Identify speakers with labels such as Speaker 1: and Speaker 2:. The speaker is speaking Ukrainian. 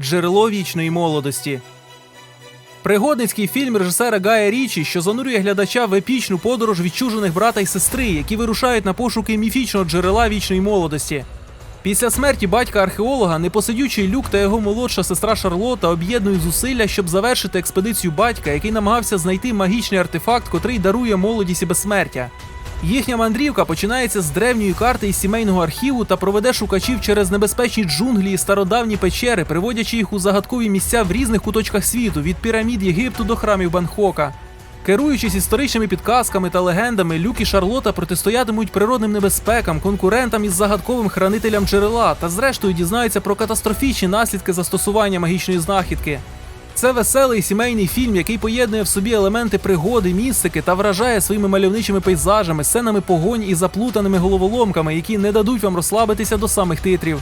Speaker 1: Джерело вічної молодості. Пригодницький фільм режисера Гая Річі, що занурює глядача в епічну подорож відчужених брата і сестри, які вирушають на пошуки міфічного джерела вічної молодості. Після смерті батька археолога непосидючий люк та його молодша сестра Шарлота об'єднують зусилля, щоб завершити експедицію батька, який намагався знайти магічний артефакт, котрий дарує молодість і безсмертя. Їхня мандрівка починається з древньої карти із сімейного архіву та проведе шукачів через небезпечні джунглі і стародавні печери, приводячи їх у загадкові місця в різних куточках світу від пірамід Єгипту до храмів Бангкока. Керуючись історичними підказками та легендами, Люк і Шарлота протистоятимуть природним небезпекам, конкурентам із загадковим хранителям джерела та зрештою дізнаються про катастрофічні наслідки застосування магічної знахідки. Це веселий сімейний фільм, який поєднує в собі елементи пригоди, містики та вражає своїми мальовничими пейзажами, сценами погонь і заплутаними головоломками, які не дадуть вам розслабитися до самих титрів.